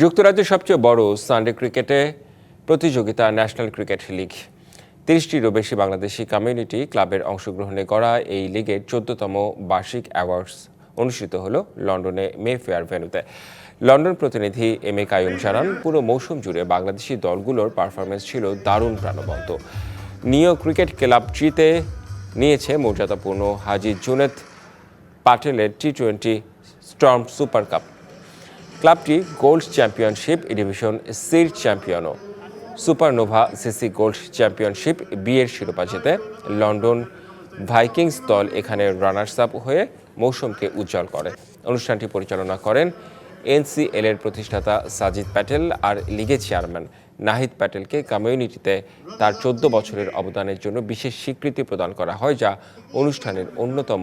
যুক্তরাজ্যের সবচেয়ে বড় সানডে ক্রিকেটে প্রতিযোগিতা ন্যাশনাল ক্রিকেট লিগ। তিরিশটিরও বেশি বাংলাদেশি কমিউনিটি ক্লাবের অংশগ্রহণে করা এই লিগের চোদ্দতম বার্ষিক অ্যাওয়ার্ডস অনুষ্ঠিত হল লন্ডনে মে ফেয়ার ভেন্যুতে লন্ডন প্রতিনিধি এম এ কায়ুম জানান, পুরো মৌসুম জুড়ে বাংলাদেশি দলগুলোর পারফরমেন্স ছিল দারুণ প্রাণবন্ত। নিও ক্রিকেট ক্লাবটিতে নিয়েছে মর্যাদাপূর্ণ Haji Juned পাটেলের T twenty storm super cup. ক্লাবটি গোল্ড চ্যাম্পিয়নশিপ ডিভিশন সির চ্যাম্পিয়নও। সুপারনোভা সিসি গোল্ড চ্যাম্পিয়নশিপ বিয়ের শিরোপা জেতে লন্ডন ভাইকিংস দল এখানে রানার্স আপ হয়ে মৌসুমকে উজ্জ্বল করে। অনুষ্ঠানটি পরিচালনা করেন এনসিএল এর প্রতিষ্ঠাতা সাজিদ প্যাটেল আর লিগের চেয়ারম্যান নাহিদ প্যাটেলকে কমিউনিটিতে তার চোদ্দ বছরের অবদানের জন্য বিশেষ স্বীকৃতি প্রদান করা হয়, যা অনুষ্ঠানের অন্যতম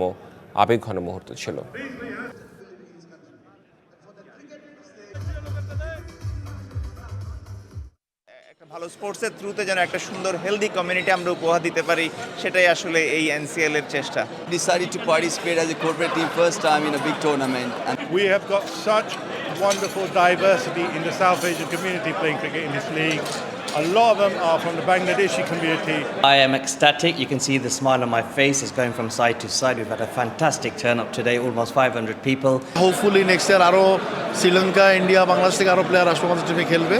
আবেগঘন মুহূর্ত ছিল। ভালো স্পোর্টসের থ্রুতে যেন একটা সুন্দর হেলদি কমিউনিটি আমরা উপহার দিতে পারি সেটাই আসলে এই এনসিএল এর চেষ্টা decided to participate as a corporate team first time in a big tournament. And We have got such wonderful diversity in the South Asian community playing cricket in this league. A lot of them are from the Bangladeshi community. I am ecstatic. You can see the smile on my face is going from side to side. We've had a fantastic turn up today, almost 500 people. Hopefully next year আরও Sri Lanka India Bangladesh থেকে আরও player আসবে আমাদের টিমে খেলবে